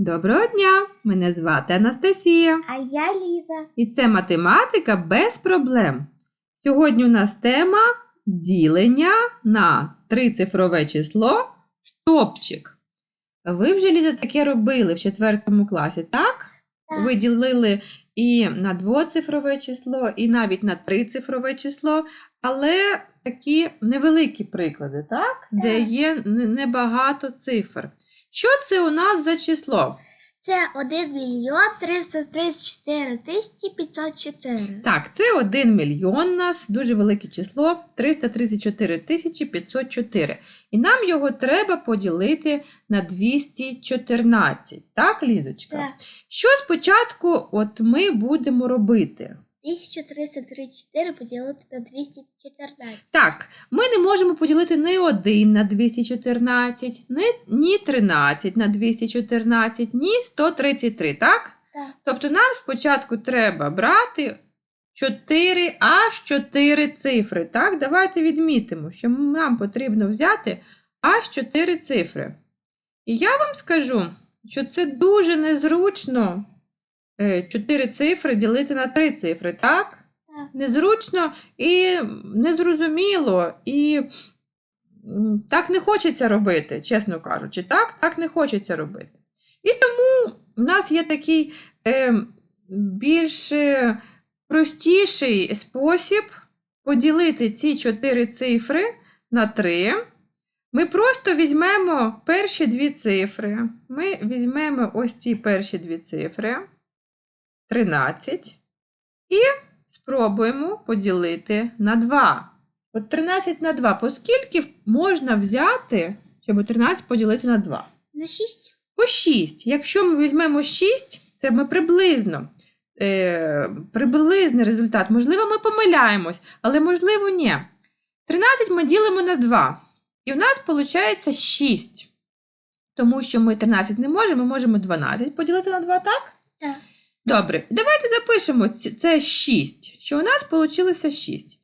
Доброго дня! Мене звати Анастасія. А я Ліза. І це математика без проблем. Сьогодні у нас тема ділення на трицифрове число стопчик. Ви вже Ліза таке робили в четвертому класі, так? Так. Ви ділили і на двоцифрове число, і навіть на трицифрове число, але такі невеликі приклади, так? Де є небагато цифр. Що це у нас за число? Це 1 мільйон 334 тисячі 504. Так, це 1 мільйон у нас, дуже велике число 334 тисячі 504. І нам його треба поділити на 214. Так, Лізочка? Так. Що спочатку от ми будемо робити? 1334 поділити на 214. Так, ми не можемо поділити ні 1 на 214, ні, ні 13 на 214, ні 133, так? Так. Тобто нам спочатку треба брати 4 аж 4 цифри. Так, давайте відмітимо, що нам потрібно взяти аж 4 цифри. І я вам скажу, що це дуже незручно 4 цифри ділити на 3 цифри, так? Так. Незручно і незрозуміло, і так не хочеться робити, чесно кажучи. Так, так не хочеться робити. І тому в нас є такий е, більш е, простіший спосіб поділити ці чотири цифри на 3. Ми просто візьмемо перші дві цифри. Ми візьмемо ось ці перші дві цифри 13 і спробуємо поділити на 2. От 13 на 2. Поскільки можна взяти, щоб 13 поділити на 2? На 6. По 6. Якщо ми візьмемо 6, це ми приблизно. Е, приблизний результат. Можливо, ми помиляємось, але можливо, ні. 13 ми ділимо на 2. І у нас виходить 6. Тому що ми 13 не можемо, ми можемо 12 поділити на 2, так? Так. Добре, давайте запишемо це 6, що у нас вийшло 6.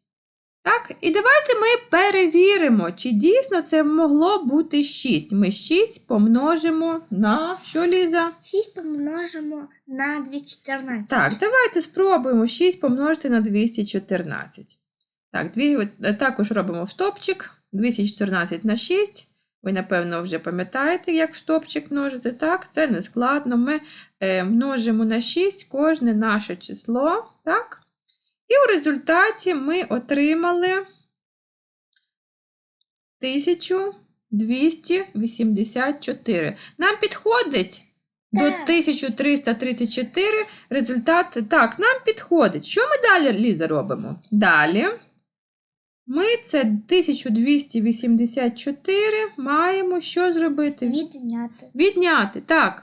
Так, і давайте ми перевіримо, чи дійсно це могло бути 6. Ми 6 помножимо на що, Ліза? 6 помножимо на 214. Так, давайте спробуємо 6 помножити на 214. Так, дві, також робимо стопчик. 214 на 6. Ви, напевно, вже пам'ятаєте, як в стопчик множити. Так, це не складно. Ми е, множимо на 6 кожне наше число. Так? І в результаті ми отримали 1284. Нам підходить до 1334 результат. Так, нам підходить. Що ми далі, Ліза, робимо? Далі ми це 1284 маємо що зробити? Відняти. Відняти. Так,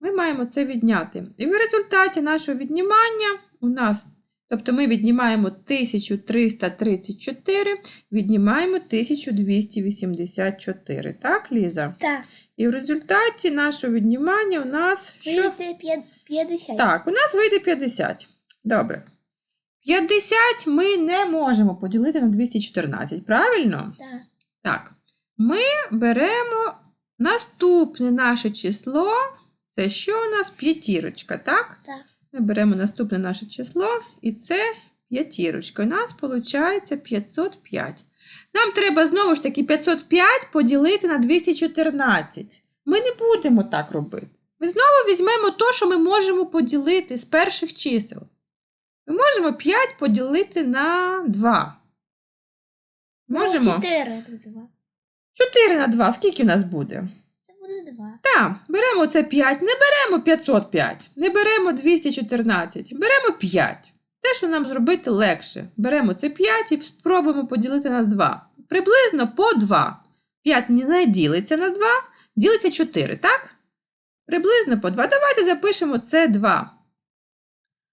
ми маємо це відняти. І в результаті нашого віднімання у нас, тобто ми віднімаємо 1334, віднімаємо 1284. Так, Ліза? Так. І в результаті нашого віднімання у нас? Вийде п'я- 50. Так, у нас вийде 50. Добре. 50 ми не можемо поділити на 214, правильно? Так. Так. Ми беремо наступне наше число. Це що у нас? П'ятірочка, так? Так. Ми беремо наступне наше число, і це п'ятірочка. У нас виходить 505. Нам треба знову ж таки 505 поділити на 214. Ми не будемо так робити. Ми знову візьмемо те, що ми можемо поділити з перших чисел. Ми можемо 5 поділити на 2. Можемо? 4 на 2. 4 на 2. Скільки у нас буде? Це буде 2. Так, беремо це 5, не беремо 505, не беремо 214, беремо 5. Те, що нам зробити легше. Беремо це 5 і спробуємо поділити на 2. Приблизно по 2. 5 не ділиться на 2, ділиться 4, так? Приблизно по 2. Давайте запишемо це 2.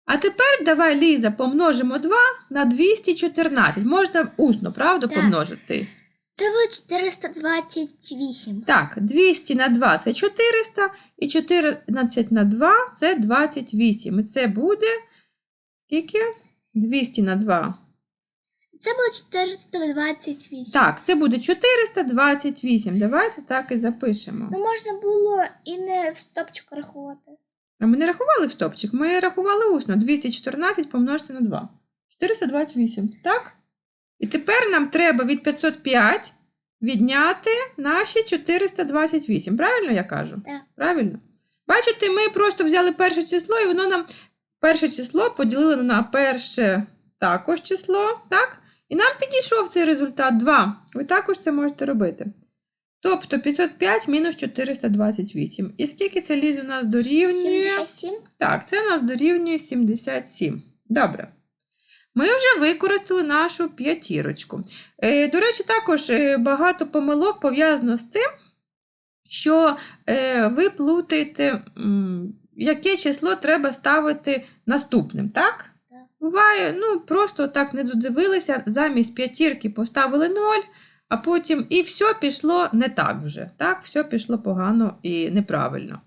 А тепер давай, Ліза, помножимо 2 на 214. Можна усно, правда, Так. помножити? Це буде 428. Так, 200 на 2 це 400, і 14 на 2 це 28. І це буде скільки? 200 на 2. Це було 428. Так, це буде 428. Давайте так і запишемо. Ну можна було і не в стопчик рахувати. А ми не рахували в стопчик, ми рахували усно. 214 помножити на 2. 428, так? І тепер нам треба від 505 відняти наші 428. Правильно я кажу? Так. Правильно? Бачите, ми просто взяли перше число, і воно нам перше число поділили на перше також число, так? І нам підійшов цей результат 2. Ви також це можете робити. Тобто 505 мінус 428. І скільки це ліз у нас дорівнює? 77. Так, це у нас дорівнює 77. Добре. Ми вже використали нашу п'ятірочку. Е, до речі, також е, багато помилок пов'язано з тим, що е, ви плутаєте, яке число треба ставити наступним, так? Так. Буває, ну, просто так не додивилися, замість п'ятірки поставили 0, а потім і все пішло не так вже. Так, все пішло погано і неправильно.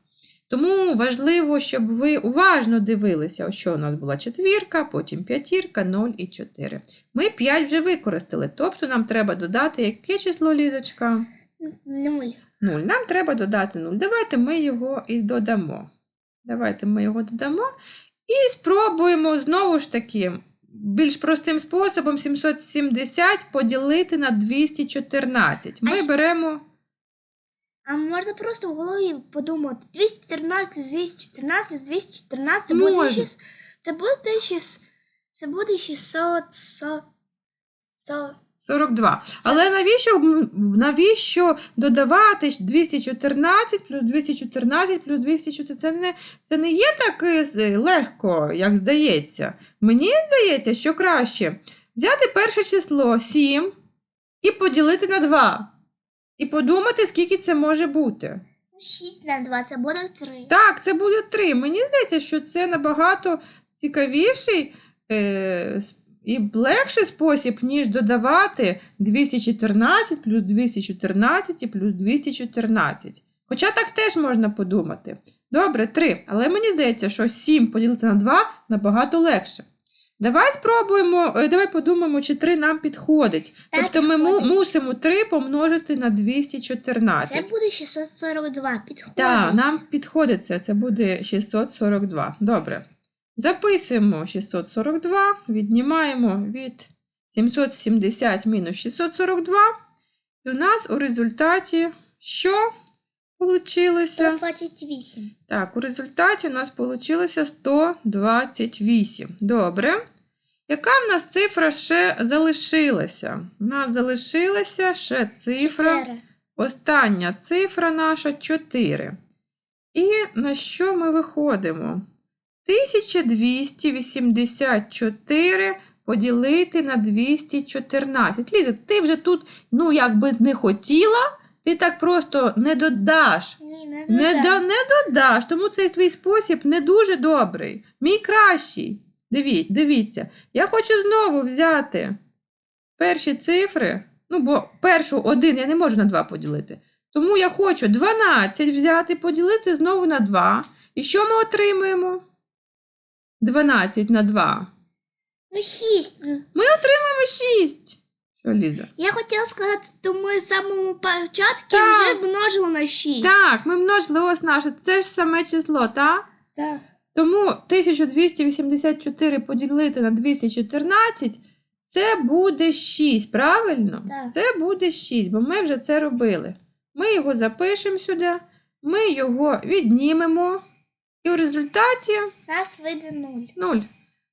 Тому важливо, щоб ви уважно дивилися, що у нас була четвірка, потім п'ятірка, 0 і 4. Ми 5 вже використали, тобто нам треба додати яке число лізочка? Нуль. 0. Нам треба додати 0. Давайте ми його і додамо. Давайте ми його додамо. І спробуємо знову ж таки більш простим способом 770 поділити на 214. Ми А беремо. А можна просто в голові подумати. 214 плюс 214 плюс 214 це буде Можна. 6. Це буде 6. Це буде 600. со- со- 42. Але навіщо, навіщо додавати 214 плюс 214 плюс 214? Це не, це не є так е, легко, як здається. Мені здається, що краще взяти перше число 7 і поділити на 2. І подумати, скільки це може бути. 6 на 2, це буде 3. Так, це буде 3. Мені здається, що це набагато цікавіший е, і легший спосіб, ніж додавати 214 плюс 214 і плюс 214. Хоча так теж можна подумати. Добре, 3. Але мені здається, що 7 поділити на 2 набагато легше. Давай спробуємо, е, давай подумаємо, чи 3 нам підходить. Так, тобто ми підходить. мусимо 3 помножити на 214. Це буде 642. Підходить. Так, нам підходить це. Це буде 642. Добре. Записуємо 642, віднімаємо від 770 мінус 642. І у нас у результаті що вийшло? 128. Так, у результаті у нас вийшло 128. Добре. Яка в нас цифра ще залишилася? У нас залишилася ще цифра. 4. Остання цифра наша 4. І на що ми виходимо? 1284 поділити на 214. Ліза, ти вже тут, ну, якби не хотіла, ти так просто не додаш. Ні, не Не, да, не додаш, тому цей твій спосіб не дуже добрий. Мій кращий. Диві, дивіться, я хочу знову взяти перші цифри. Ну, бо першу один я не можу на 2 поділити. Тому я хочу 12 взяти, поділити знову на 2. І що ми отримаємо? 12 на 2. Ну, 6. Ми отримаємо 6. Що, Ліза? Я хотіла сказати, то ми з самому початку Так. вже множили на 6. Так, ми множили ось наше. Це ж саме число, так? Так. Тому 1284 поділити на 214 це буде 6, правильно? Так. Це буде 6, бо ми вже це робили. Ми його запишемо сюди, ми його віднімемо, і в результаті Нас вийде 0. 0.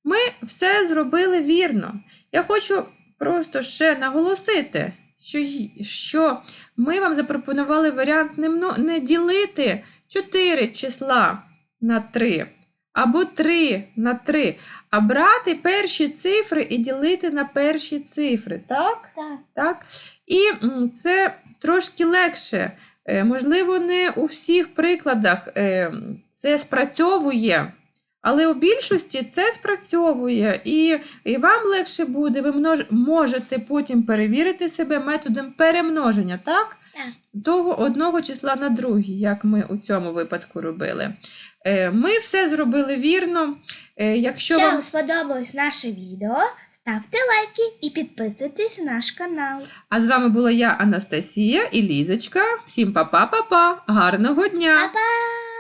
Ми все зробили вірно. Я хочу просто ще наголосити, що, що ми вам запропонували варіант не, не ділити 4 числа на 3 або 3 на 3, а брати перші цифри і ділити на перші цифри. Так? Так. Так? І це трошки легше. Е, Можливо, не у всіх прикладах е, це спрацьовує, але у більшості це спрацьовує, і, і вам легше буде, ви множ, можете потім перевірити себе методом перемноження, так? Так. Того одного числа на другий, як ми у цьому випадку робили. Е, Ми все зробили вірно. Е, Якщо вам вам сподобалось наше відео, ставте лайки і підписуйтесь на наш канал. А з вами була я, Анастасія і Лізочка. Всім па-па-па-па. Гарного дня! Па-па!